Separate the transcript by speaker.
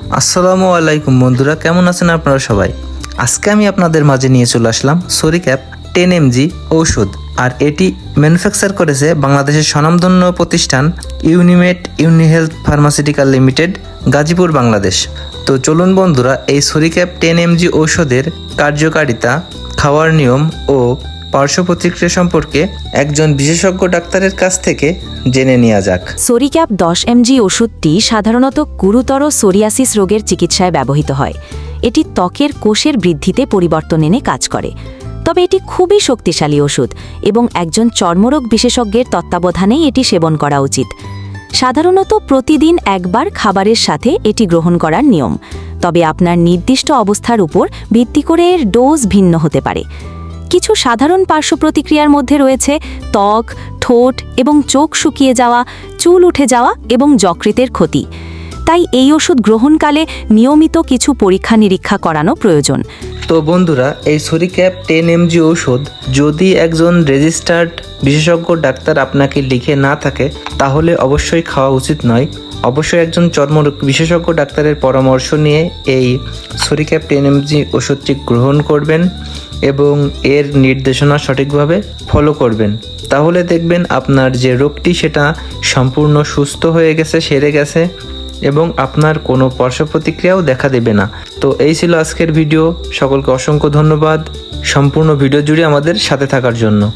Speaker 1: আসসালামু আলাইকুম বন্ধুরা, কেমন আছেন আপনারা সবাই? আজকে আমি আপনাদের মাঝে নিয়ে চলে আসলাম সরিক্যাপ টেন এমজি ঔষধ। আর এটি ম্যানুফ্যাকচার করেছে বাংলাদেশের স্বনামধন্য প্রতিষ্ঠান Unimate Unihealth pharmaceutical limited Gazipur, Bangladesh. তো চলুন বন্ধুরা, এই সরিক্যাপ টেন এমজি ঔষধের কার্যকারিতা, খাওয়ার নিয়ম ও পার্শ্ব প্রতিক্রিয়া সম্পর্কে একজন বিশেষজ্ঞ ডাক্তারের কাছ থেকে জেনে নেওয়া যাক।
Speaker 2: সোরিক্যাপ দশ এমজি ওষুধটি সাধারণত গুরুতর সোরিয়াসিস রোগের চিকিৎসায় ব্যবহৃত হয়। এটি ত্বকের কোষের বৃদ্ধিতে পরিবর্তন এনে কাজ করে। তবে এটি খুবই শক্তিশালী ওষুধ এবং একজন চর্মরোগ বিশেষজ্ঞের তত্ত্বাবধানেই এটি সেবন করা উচিত। সাধারণত প্রতিদিন একবার খাবারের সাথে এটি গ্রহণ করার নিয়ম। তবে আপনার নির্দিষ্ট অবস্থার উপর ভিত্তি করে এর ডোজ ভিন্ন হতে পারে। কিছু সাধারণ পার্শ্ব প্রতিক্রিয়ার মধ্যে রয়েছে ত্বক, ঠোঁট এবং চোখ শুকিয়ে যাওয়া, চুল উঠে যাওয়া এবং যকৃতের ক্ষতি। তাই এই ওষুধ গ্রহণকালে নিয়মিত কিছু পরীক্ষা নিরীক্ষা করানো প্রয়োজন।
Speaker 1: তো বন্ধুরা, এই সরিক্যাপ টেন এমজি ঔষধ যদি একজন রেজিস্টার্ড বিশেষজ্ঞ ডাক্তার আপনাকে লিখে না থাকে, তাহলে অবশ্যই খাওয়া উচিত নয়। অবশ্যই একজন চর্মরোগ বিশেষজ্ঞ ডাক্তারের পরামর্শ নিয়ে এই সরিক্যাপ টেন এমজি ওষুধটি গ্রহণ করবেন। এবং এর নির্দেশনা সঠিকভাবে ফলো করবেন। তাহলে দেখবেন আপনার যে রোগটি সেটা সম্পূর্ণ সুস্থ হয়ে গেছে, সেরে গেছে এবং আপনার কোনো পার্শ্ব প্রতিক্রিয়াও দেখা দেবে না। তো এই ছিল আজকের ভিডিও। সকলকে অসংখ্য ধন্যবাদ। সম্পূর্ণ ভিডিও জুড়ে আমাদের সাথে থাকার জন্য।